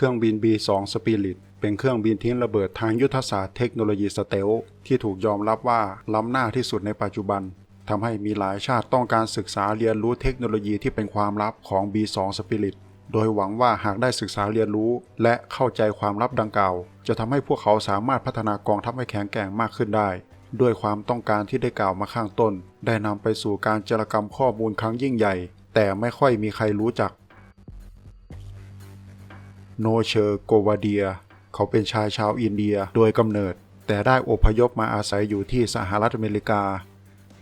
เครื่องบิน B2 Spirit เป็นเครื่องบินทิ้งระเบิดทางยุทธศาสตร์เทคโนโลยีสเตลท์ที่ถูกยอมรับว่าล้ำหน้าที่สุดในปัจจุบันทำให้มีหลายชาติต้องการศึกษาเรียนรู้เทคโนโลยีที่เป็นความลับของ B2 Spirit โดยหวังว่าหากได้ศึกษาเรียนรู้ และเข้าใจความลับดังกล่าว จะทำให้พวกเขาสามารถพัฒนากองทัพให้แข็งแกร่งมากขึ้นได้ ด้วยความต้องการที่ได้กล่าวมาข้างต้น ได้นำไปสู่การเจรกรรมข้อมูลครั้งยิ่งใหญ่ แต่ไม่ค่อยมีใครรู้จัก โนเชอร์โกวาเดีย เขาเป็นชายชาวอินเดียโดยกำเนิด แต่ได้อพยพมาอาศัยอยู่ที่สหรัฐอเมริกา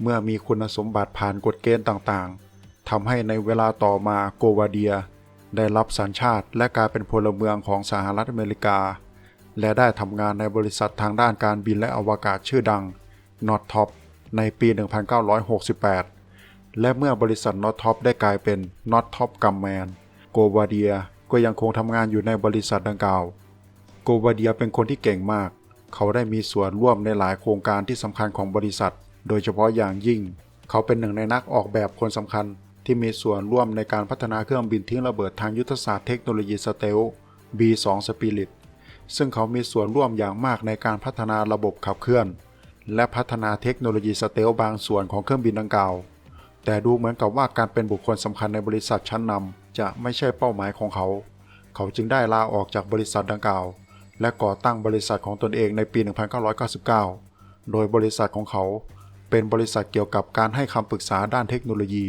เมื่อมีคุณสมบัติผ่านกฎเกณฑ์ต่างๆทำให้ในเวลาต่อมาโกวาเดีย ได้รับสัญชาติและกลายเป็นพลเมืองของสหรัฐอเมริกา และได้ทำงานในบริษัททางด้านการบินและอวกาศชื่อดัง n o t t o p ในปี 1968 และเมื่อบริษัท n o t t o p ได้กลายเป็น n o t t o p g u m m a n โกวาเดีย ก็ยังคงทำงานอยู่ในบริษัทดังกล่าว โกวาเดียเป็นคนที่เก่งมาก เขาได้มีส่วนร่วมในหลายโครงการที่สำคัญของบริษัท โดยเฉพาะอย่างยิ่ง เขาเป็นหนึ่งในนักออกแบบคนสำคัญที่มีส่วนร่วมในการพัฒนาเครื่องบินทิ้งระเบิดทางยุทธศาสตร์เทคโนโลยีสเตล B2 Spirit ซึ่งเขามีส่วนร่วมอย่างมากในการพัฒนาระบบขับเคลื่อน และพัฒนาเทคโนโลยีสเตลบางส่วนของเครื่องบินดังกล่าว แต่ดูเหมือนกับว่าการเป็นบุคคลสำคัญในบริษัทชั้นนำ จะไม่ใช่เป้าหมายของเขา เขาจึงได้ลาออกจากบริษัทดังกล่าว และก่อตั้งบริษัทของตนเองในปี 1999 โดยบริษัทของเขาเป็นบริษัทเกี่ยวกับการให้คำปรึกษาด้านเทคโนโลยี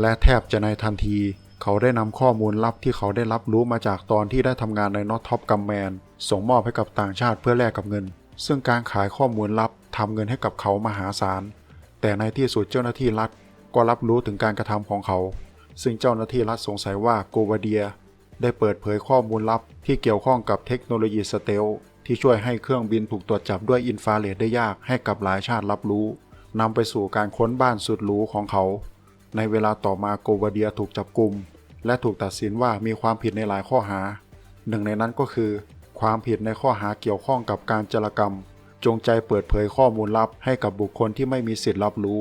และแทบจะในทันที เขาได้นำข้อมูลลับที่เขาได้รับรู้มาจากตอนที่ได้ทำงานในนอตท็อปกัมแมนส่งมอบให้กับต่างชาติเพื่อแลกกับเงิน ซึ่งการขายข้อมูลลับทำเงินให้กับเขามหาศาล แต่ในที่สุดเจ้าหน้าที่รัฐก็รับรู้ถึงการกระทำของเขา ซึ่งเจ้าหน้าที่รัฐสงสัยว่าโกวาเดีย ได้เปิดเผยข้อมูลลับที่เกี่ยวข้องกับเทคโนโลยีสเตลที่ช่วยให้เครื่องบินถูกตรวจจับด้วยอินฟราเรดได้ยากให้กับหลายชาติรับรู้นำไปสู่การค้นบ้านสุดหรูของเขา ในเวลาต่อมาโกวาเดียถูกจับกุมและถูกตัดสินว่ามีความผิดในหลายข้อหา หนึ่งในนั้นก็คือ ความผิดในข้อหาเกี่ยวข้องกับการจารกรรม จงใจเปิดเผยข้อมูลลับให้กับบุคคลที่ไม่มีสิทธิ์รับรู้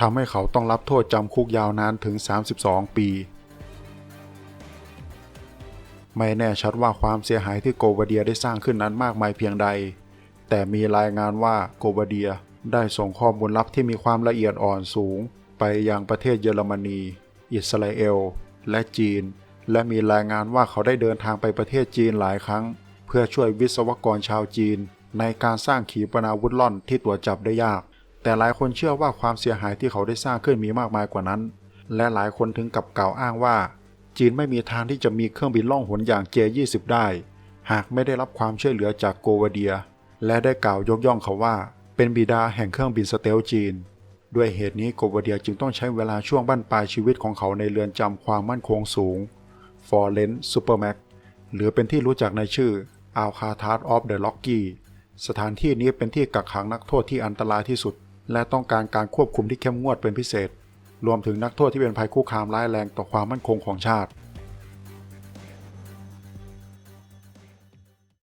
ทำให้เขาต้องรับโทษจำคุกยาวนานถึง 32 ปี ไม่แน่ชัดว่าความเสียหายที่โกวาเดียได้สร้างขึ้นนั้นมากมายเพียงใด แต่มีรายงานว่าโกวาเดียได้ส่งข้อมูลลับที่มีความละเอียดอ่อนสูง ไปยังประเทศเยอรมนี อิสราเอล และจีน และมีรายงานว่าเขาได้เดินทางไปประเทศจีนหลายครั้ง เพื่อช่วยวิศวกรชาวจีน ในการสร้างขีปนาวุธล่อนที่ตรวจจับได้ยาก แต่หลายคนเชื่อว่าความเสียหายที่เขาได้สร้างขึ้นมีมากมายกว่านั้น และหลายคนถึงกับกล่าวอ้างว่า จีนไม่มีทางที่จะมีเครื่องบินล่องหนอย่าง J-20 ได้ หากไม่ได้รับความช่วยเหลือจากโกวาเดีย และได้กล่าวยกย่องเขาว่า เป็นบิดาแห่งเครื่องบินสเตลจีน ด้วยเหตุนี้โกวาเดียจึงต้องใช้เวลาช่วงบั้นปลายชีวิตของเขาในเรือนจำความมั่นคงสูง f o r e n Supermax หรือเป็นที่รู้จักในชื่อ Alcatraz of the Rocky สถานที่นี้เป็นที่กักขังนักโทษที่อันตรายที่สุด และต้องการการควบคุมที่เข้มงวดเป็นพิเศษ รวมถึงนักโทษที่เป็นภัยคุกคามร้ายแรงต่อความมั่นคงของชาติ